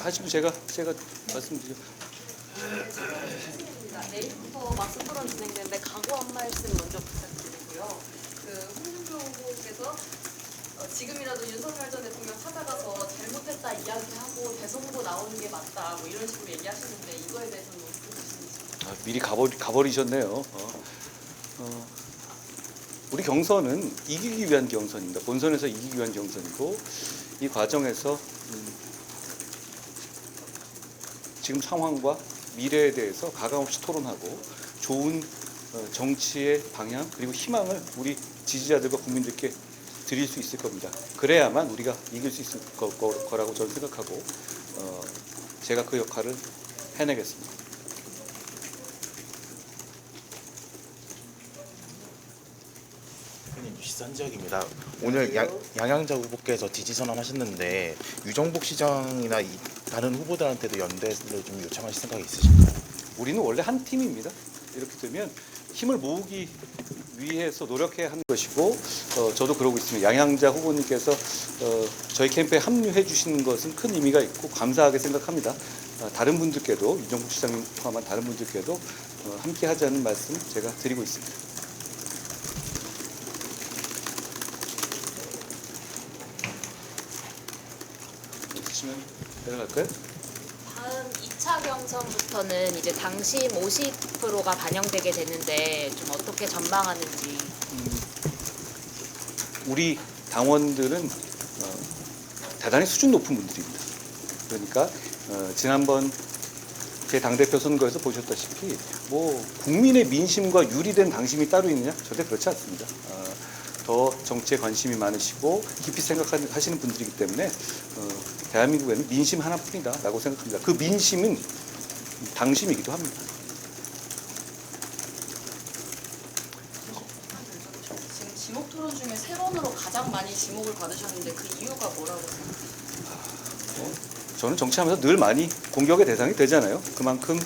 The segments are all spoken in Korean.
하시면 제가 제가 말씀드려. 자, 내일부터 마스 토론 진행되는데 각오 한 말씀 먼저 부탁드리고요. 그 홍준표 후보께서 어, 지금이라도 윤석열 전 대통령 찾아가서 잘못했다 이야기하고 대선 후보 나오는 게 맞다 뭐 이런 식으로 얘기하시는데 이거에 대해서는 어떻게 보시는지. 아, 미리 가버리, 가버리셨네요. 어. 어, 우리 경선은 이기기 위한 경선입니다. 본선에서 이기기 위한 경선이고 이 과정에서 음, 지금 상황과 미래에 대해서 가감없이 토론하고 좋은 어, 정치의 방향 그리고 희망을 우리 지지자들과 국민들께 드릴 수 있을 겁니다. 그래야만 우리가 이길 수 있을 거, 거, 라고 저는 생각하고 어, 제가 그 역할을 해내겠습니다. 대표님 시선 지역입니다. 오늘 양, 양양자 후보께서 지지 선언하셨는데 유정복 시장이나 이, 다른 후보들한테도 연대를 좀 요청하실 생각이 있으신가요? 우리는 원래 한 팀입니다. 이렇게 되면 힘을 모으기 위해서 노력해야 하는 것이고 어, 저도 그러고 있습니다. 양양자 후보님께서 어, 저희 캠프에 합류해 주시는 것은 큰 의미가 있고 감사하게 생각합니다. 어, 다른 분들께도 이정국 시장님 포함한 다른 분들께도 어, 함께 하자는 말씀 제가 드리고 있습니다. 있으시면 내려갈까요? 다음 2차 경선부터는 이제 당심 50%가 반영되게 되는데 좀 어떻게 전망하는지 우리 당원들은 어, 대단히 수준 높은 분들입니다. 그러니까 어, 지난번 제 당대표 선거에서 보셨다시피 뭐 국민의 민심과 유리된 당심이 따로 있느냐? 절대 그렇지 않습니다. 어, 더 정치에 관심이 많으시고 깊이 생각하시는 분들이기 때문에 어, 대한민국에는 민심 하나뿐이다라고 생각합니다. 그 민심은 당심이기도 합니다. 지금 지목 토론 중에 세론으로 가장 많이 지목을 받으셨는데 그 이유가 뭐라고 생각하세요? 저는 정치하면서 늘 많이 공격의 대상이 되잖아요. 그만큼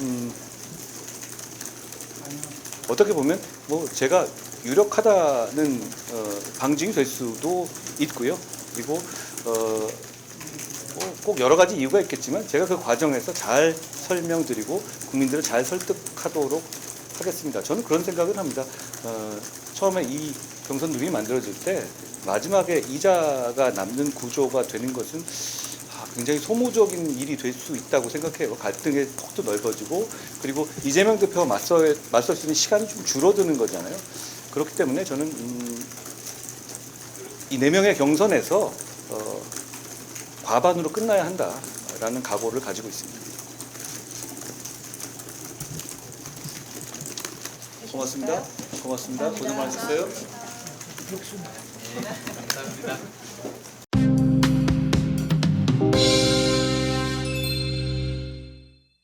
음, 어떻게 보면 뭐 제가 유력하다는 어, 방증이 될 수도 있고요. 그리고 어, 뭐 꼭 여러 가지 이유가 있겠지만 제가 그 과정에서 잘 설명드리고 국민들을 잘 설득하도록 하겠습니다. 저는 그런 생각을 합니다. 어, 처음에 이 경선 룰이 만들어질 때 마지막에 이자가 남는 구조가 되는 것은 아, 굉장히 소모적인 일이 될 수 있다고 생각해요. 갈등의 폭도 넓어지고 그리고 이재명 대표와 맞서 맞설 수 있는 시간이 좀 줄어드는 거잖아요. 그렇기 때문에 저는 음, 이네 명의 경선에서 어, 과반으로 끝나야 한다라는 각오를 가지고 있습니다. 고맙습니다. 고맙습니다. 고생 많으셨어요. 감사합니다.